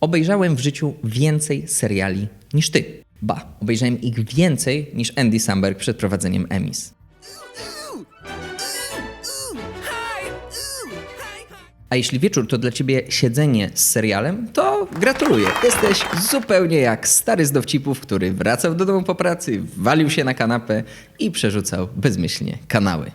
Obejrzałem w życiu więcej seriali niż ty. Ba, obejrzałem ich więcej niż Andy Samberg przed prowadzeniem Emmys. A jeśli wieczór to dla ciebie siedzenie z serialem, to gratuluję. Jesteś zupełnie jak stary z dowcipów, który wracał do domu po pracy, walił się na kanapę i przerzucał bezmyślnie kanały.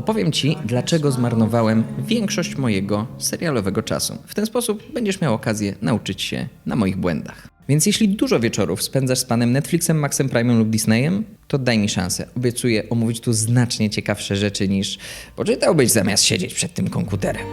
Opowiem Ci, dlaczego zmarnowałem większość mojego serialowego czasu. W ten sposób będziesz miał okazję nauczyć się na moich błędach. Więc jeśli dużo wieczorów spędzasz z panem Netflixem, Maxem Prime'em lub Disneyem, to daj mi szansę. Obiecuję omówić tu znacznie ciekawsze rzeczy niż poczytałbyś zamiast siedzieć przed tym komputerem.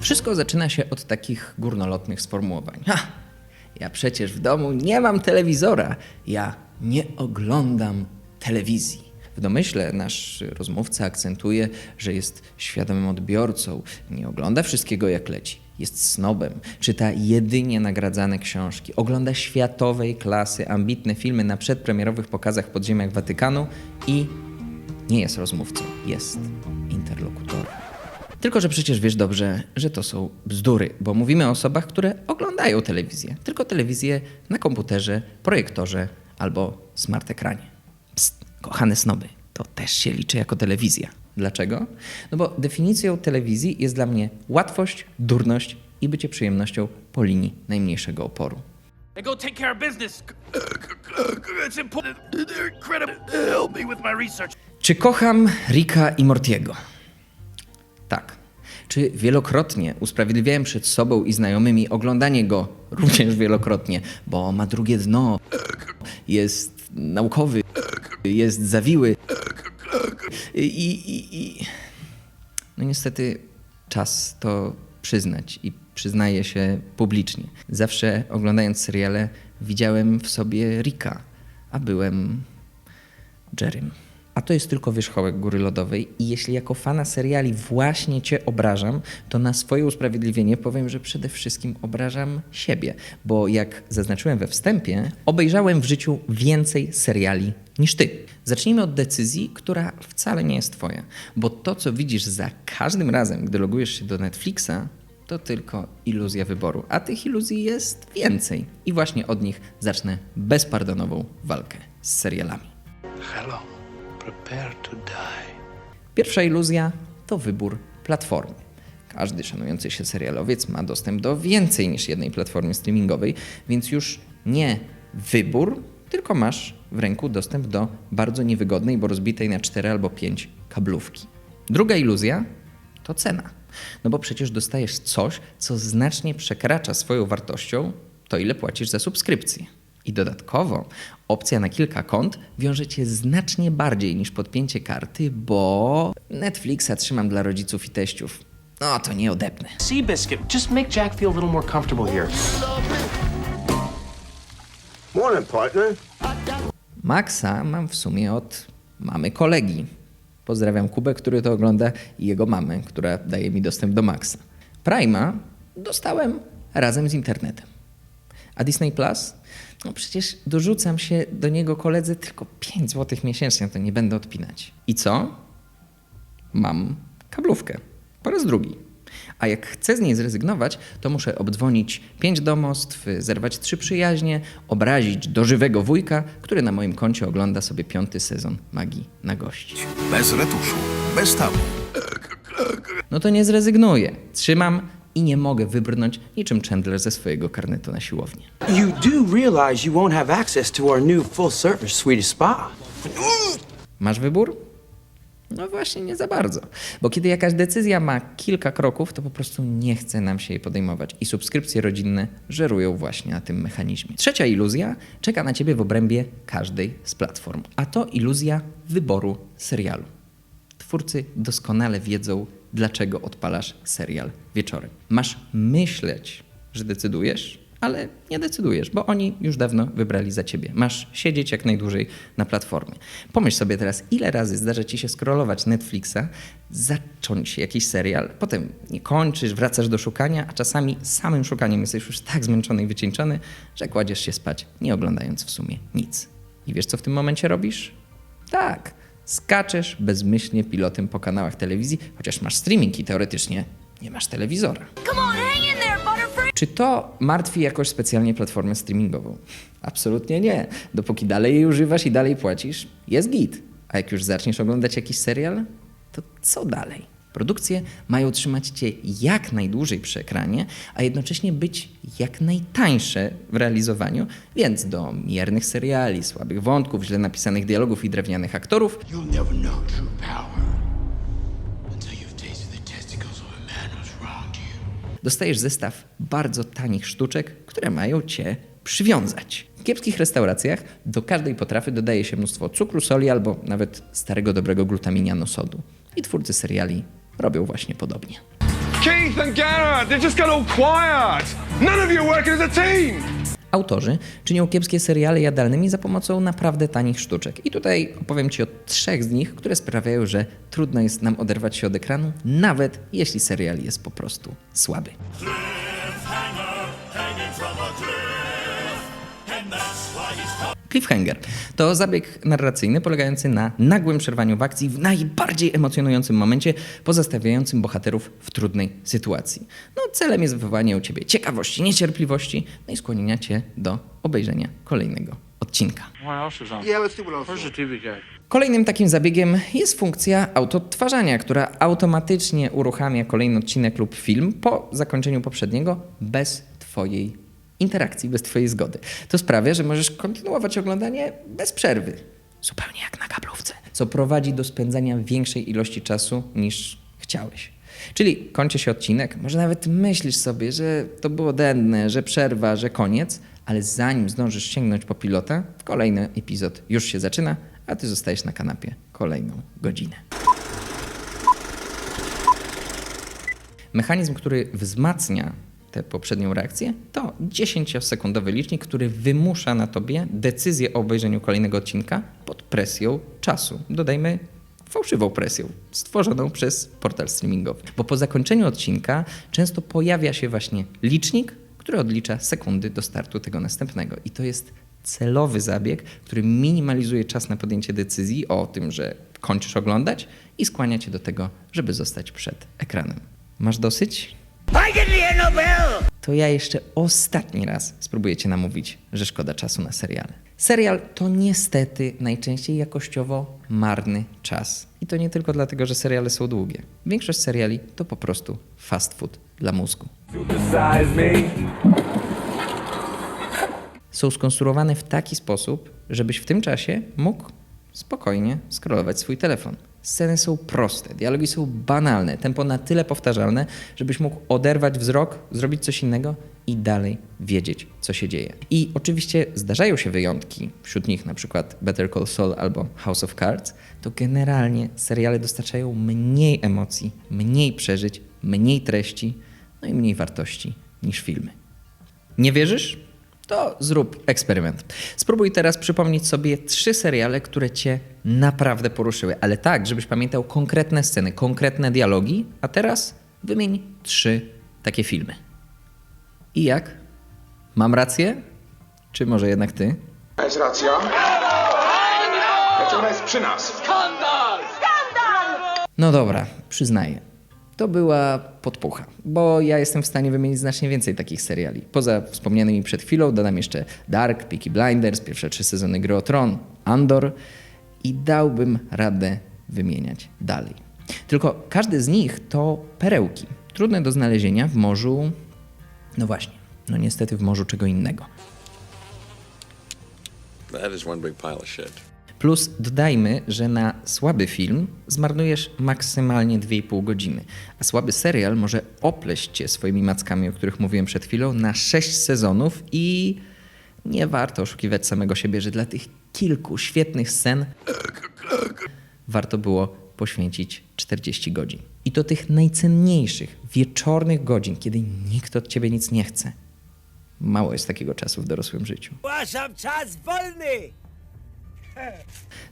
Wszystko zaczyna się od takich górnolotnych sformułowań. Ha! Ja przecież w domu nie mam telewizora. Ja nie oglądam telewizji. W domyśle nasz rozmówca akcentuje, że jest świadomym odbiorcą, nie ogląda wszystkiego jak leci. Jest snobem, czyta jedynie nagradzane książki, ogląda światowej klasy, ambitne filmy na przedpremierowych pokazach podziemiach Watykanu i nie jest rozmówcą, jest interlokutorem. Tylko, że przecież wiesz dobrze, że to są bzdury, bo mówimy o osobach, które oglądają telewizję. Tylko telewizję na komputerze, projektorze albo smart ekranie. Psst, kochane snoby, to też się liczy jako telewizja. Dlaczego? No bo definicją telewizji jest dla mnie łatwość, durność i bycie przyjemnością po linii najmniejszego oporu. Go take care of business. It's important. Help me with my research. Czy kocham Rika i Mortiego? Tak. Czy wielokrotnie usprawiedliwiałem przed sobą i znajomymi oglądanie go również wielokrotnie, bo ma drugie dno, jest naukowy, jest zawiły i, i, i... No niestety czas to przyznać i przyznaję się publicznie. Zawsze oglądając seriale widziałem w sobie Rika, a byłem Jerrym. A to jest tylko wierzchołek góry lodowej i jeśli jako fana seriali właśnie cię obrażam, to na swoje usprawiedliwienie powiem, że przede wszystkim obrażam siebie, bo jak zaznaczyłem we wstępie, obejrzałem w życiu więcej seriali niż ty. Zacznijmy od decyzji, która wcale nie jest twoja, bo to co widzisz za każdym razem, gdy logujesz się do Netflixa, to tylko iluzja wyboru, a tych iluzji jest więcej. I właśnie od nich zacznę bezpardonową walkę z serialami. Hello. Pierwsza iluzja to wybór platformy. Każdy szanujący się serialowiec ma dostęp do więcej niż jednej platformy streamingowej, więc już nie wybór, tylko masz w ręku dostęp do bardzo niewygodnej, bo rozbitej na 4 albo 5 kablówki. Druga iluzja to cena. No bo przecież dostajesz coś, co znacznie przekracza swoją wartością to, ile płacisz za subskrypcję. I dodatkowo opcja na kilka kont wiąże cię znacznie bardziej niż podpięcie karty, bo Netflixa trzymam dla rodziców i teściów. No to nie odepnę. Seabiscuit, just make Jack feel a little more comfortable here. Morning, partner. Maxa mam w sumie od mamy kolegi. Pozdrawiam Kubę, który to ogląda i jego mamę, która daje mi dostęp do Maxa. Prima dostałem razem z internetem. A Disney Plus? No przecież dorzucam się do niego koledze tylko 5 zł miesięcznie, to nie będę odpinać. I co? Mam kablówkę. Po raz drugi. A jak chcę z niej zrezygnować, to muszę obdzwonić pięć domostw, zerwać trzy przyjaźnie, obrazić dożywego wujka, który na moim koncie ogląda sobie piąty sezon Magii na gości. Bez retuszu, bez tabu. No to nie zrezygnuję. Trzymam i nie mogę wybrnąć niczym Chandler ze swojego karnetu na siłownię. You do realize you won't have access to our new full service Swedish spa. Masz wybór? No właśnie, nie za bardzo. Bo kiedy jakaś decyzja ma kilka kroków, to po prostu nie chce nam się jej podejmować. I subskrypcje rodzinne żerują właśnie na tym mechanizmie. Trzecia iluzja czeka na ciebie w obrębie każdej z platform. A to iluzja wyboru serialu. Twórcy doskonale wiedzą, dlaczego odpalasz serial wieczorem. Masz myśleć, że decydujesz, ale nie decydujesz, bo oni już dawno wybrali za ciebie. Masz siedzieć jak najdłużej na platformie. Pomyśl sobie teraz, ile razy zdarza ci się scrollować Netflixa, zacząć jakiś serial, potem nie kończysz, wracasz do szukania, a czasami samym szukaniem jesteś już tak zmęczony i wycieńczony, że kładziesz się spać, nie oglądając w sumie nic. I wiesz, co w tym momencie robisz? Tak, Skaczesz bezmyślnie pilotem po kanałach telewizji, chociaż masz streaming i teoretycznie nie masz telewizora. Czy to martwi jakoś specjalnie platformę streamingową? Absolutnie nie. Dopóki dalej jej używasz i dalej płacisz, jest git. A jak już zaczniesz oglądać jakiś serial, to co dalej? Produkcje mają trzymać cię jak najdłużej przy ekranie, a jednocześnie być jak najtańsze w realizowaniu, więc do miernych seriali, słabych wątków, źle napisanych dialogów i drewnianych aktorów dostajesz zestaw bardzo tanich sztuczek, które mają cię przywiązać. W kiepskich restauracjach do każdej potrawy dodaje się mnóstwo cukru, soli albo nawet starego dobrego glutaminianu sodu. I twórcy seriali robią właśnie podobnie. Keith and Garrett, they've just got all quiet. None of you working as a team. Autorzy czynią kiepskie seriale jadalnymi za pomocą naprawdę tanich sztuczek. I tutaj opowiem Ci o trzech z nich, które sprawiają, że trudno jest nam oderwać się od ekranu, nawet jeśli serial jest po prostu słaby. Cliffhanger to zabieg narracyjny polegający na nagłym przerwaniu w akcji w najbardziej emocjonującym momencie, pozostawiającym bohaterów w trudnej sytuacji. No, celem jest wywołanie u ciebie ciekawości, niecierpliwości, no i skłonienia cię do obejrzenia kolejnego odcinka. Kolejnym takim zabiegiem jest funkcja autoodtwarzania, która automatycznie uruchamia kolejny odcinek lub film po zakończeniu poprzedniego bez Twojej interakcji, bez Twojej zgody. To sprawia, że możesz kontynuować oglądanie bez przerwy. Zupełnie jak na kablówce. Co prowadzi do spędzania większej ilości czasu niż chciałeś. Czyli kończy się odcinek, może nawet myślisz sobie, że to było denne, że przerwa, że koniec, ale zanim zdążysz sięgnąć po pilota, kolejny epizod już się zaczyna, a ty zostajesz na kanapie kolejną godzinę. Mechanizm, który wzmacnia tę poprzednią reakcję, to 10-sekundowy licznik, który wymusza na tobie decyzję o obejrzeniu kolejnego odcinka pod presją czasu. Dodajmy fałszywą presją, stworzoną przez portal streamingowy. Bo po zakończeniu odcinka często pojawia się właśnie licznik, który odlicza sekundy do startu tego następnego. I to jest celowy zabieg, który minimalizuje czas na podjęcie decyzji o tym, że kończysz oglądać i skłania cię do tego, żeby zostać przed ekranem. Masz dosyć? To ja jeszcze ostatni raz spróbuję cię namówić, że szkoda czasu na seriale. Serial to niestety najczęściej jakościowo marny czas. I to nie tylko dlatego, że seriale są długie. Większość seriali to po prostu fast food dla mózgu. Są skonstruowane w taki sposób, żebyś w tym czasie mógł spokojnie scrollować swój telefon. Sceny są proste, dialogi są banalne, tempo na tyle powtarzalne, żebyś mógł oderwać wzrok, zrobić coś innego i dalej wiedzieć, co się dzieje. I oczywiście zdarzają się wyjątki, wśród nich na przykład Better Call Saul albo House of Cards, to generalnie seriale dostarczają mniej emocji, mniej przeżyć, mniej treści, no i mniej wartości niż filmy. Nie wierzysz? To zrób eksperyment. Spróbuj teraz przypomnieć sobie trzy seriale, które cię naprawdę poruszyły, ale tak, żebyś pamiętał konkretne sceny, konkretne dialogi, a teraz wymień trzy takie filmy. I jak? Mam rację? Czy może jednak ty? Jest racja. Dlaczego ona jest przy nas? No dobra, przyznaję. To była podpucha, bo ja jestem w stanie wymienić znacznie więcej takich seriali. Poza wspomnianymi przed chwilą dodam jeszcze Dark, Peaky Blinders, pierwsze trzy sezony Gry o Tron, Andor i dałbym radę wymieniać dalej. Tylko każdy z nich to perełki, trudne do znalezienia w morzu, no właśnie, no niestety w morzu czego innego. That is one big pile of shit. Plus dodajmy, że na słaby film zmarnujesz maksymalnie 2,5 godziny, a słaby serial może opleść cię swoimi mackami, o których mówiłem przed chwilą, na 6 sezonów i nie warto oszukiwać samego siebie, że dla tych kilku świetnych scen warto było poświęcić 40 godzin. I to tych najcenniejszych, wieczornych godzin, kiedy nikt od ciebie nic nie chce. Mało jest takiego czasu w dorosłym życiu. Zgłaszam czas wolny!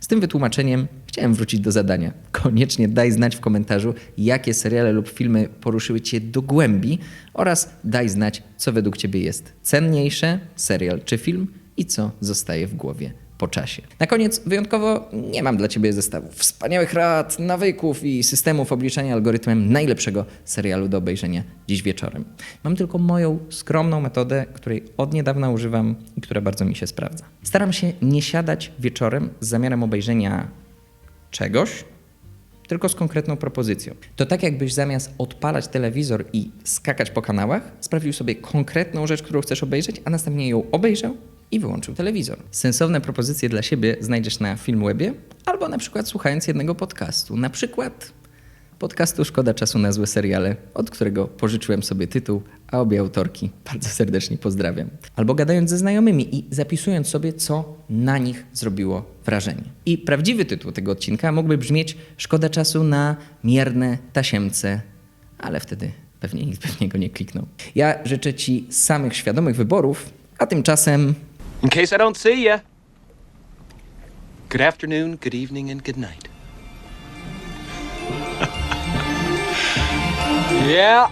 Z tym wytłumaczeniem chciałem wrócić do zadania. Koniecznie daj znać w komentarzu, jakie seriale lub filmy poruszyły Cię do głębi oraz daj znać, co według Ciebie jest cenniejsze, serial czy film i co zostaje w głowie po czasie. Na koniec wyjątkowo nie mam dla Ciebie zestawów wspaniałych rad, nawyków i systemów obliczania algorytmem najlepszego serialu do obejrzenia dziś wieczorem. Mam tylko moją skromną metodę, której od niedawna używam i która bardzo mi się sprawdza. Staram się nie siadać wieczorem z zamiarem obejrzenia czegoś, tylko z konkretną propozycją. To tak jakbyś zamiast odpalać telewizor i skakać po kanałach, sprawił sobie konkretną rzecz, którą chcesz obejrzeć, a następnie ją obejrzał i wyłączył telewizor. Sensowne propozycje dla siebie znajdziesz na Filmwebie albo na przykład słuchając jednego podcastu. Na przykład podcastu Szkoda Czasu na złe seriale, od którego pożyczyłem sobie tytuł, a obie autorki bardzo serdecznie pozdrawiam. Albo gadając ze znajomymi i zapisując sobie, co na nich zrobiło wrażenie. I prawdziwy tytuł tego odcinka mógłby brzmieć Szkoda Czasu na mierne tasiemce, ale wtedy pewnie nikt pewnie go nie kliknął. Ja życzę Ci samych świadomych wyborów, a tymczasem In case I don't see ya. Good afternoon, good evening, and good night. yeah.